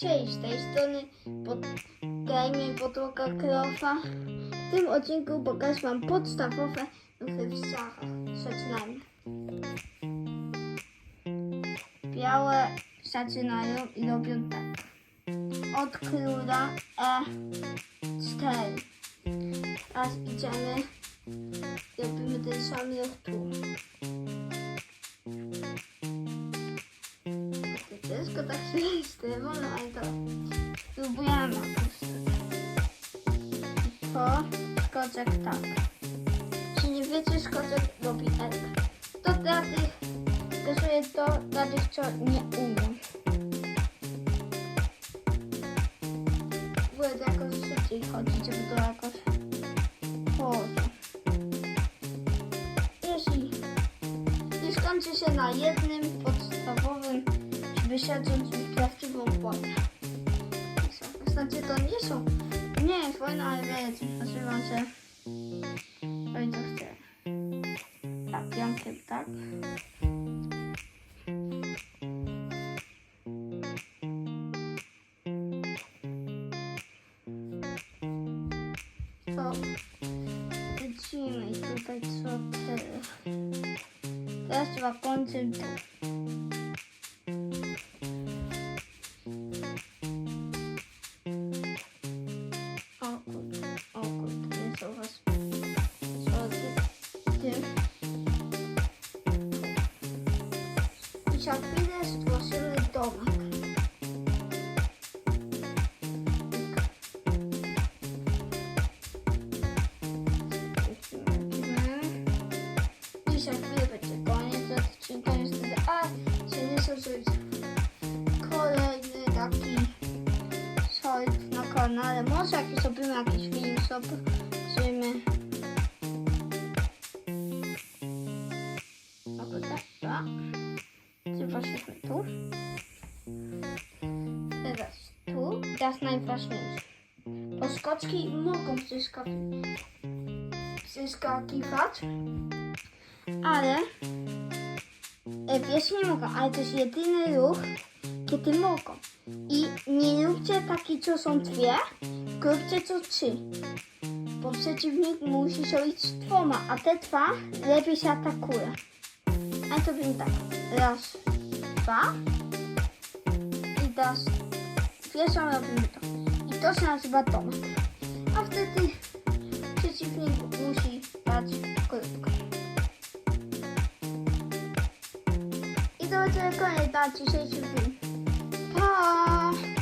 Cześć, z tej strony pod... Gaming Podłoga Krofa. W tym odcinku pokażę Wam podstawowe ruchy w szachach. Zaczynajmy. Białe zaczynają i robią tak. Od króla E4. Teraz idziemy. Robimy ten sam ruch tu. Z tym, no ale to spróbujemy. To skoczek tak. Jeśli nie wiecie, skoczek robi L. To dla tych, pokazuję to dla tych, co nie umiem. Będę jakoś szybciej chodzić, żeby to jakoś położyć. Jeśli i skończy się na jednym podstawowym wysiadząc w prawdziwą. Znaczy to nie są, nie jest wojna, ale wiecie, nazywam się, oj to chcę. Tak, Jankiem, tak? To lecimy i tutaj co tyle. Teraz trzeba kończyć Chwilę stworzymy domek. I za chwilę będzie koniec odcinka niestety, a się nie kolejny taki short na kanale. Może jakiś zrobimy jakiś film, zobaczymy. Czy poszliśmy tu? Teraz tu. Teraz najważniejsze. Poskoczki mogą przyskakiwać, ale e, piesi nie mogą, ale to jest jedyny ruch, kiedy mogą. I nie róbcie takie, co są dwie, tylko róbcie co trzy. Bo przeciwnik musi się iść z dwoma, a te dwa lepiej się atakuje. A to będzie tak. Raz, dwa. I teraz pierwszą robimy. I to się nazywa domek. A wtedy przeciwnik musi dać krótko. I to będzie koniec na dzisiejszy film. Pa!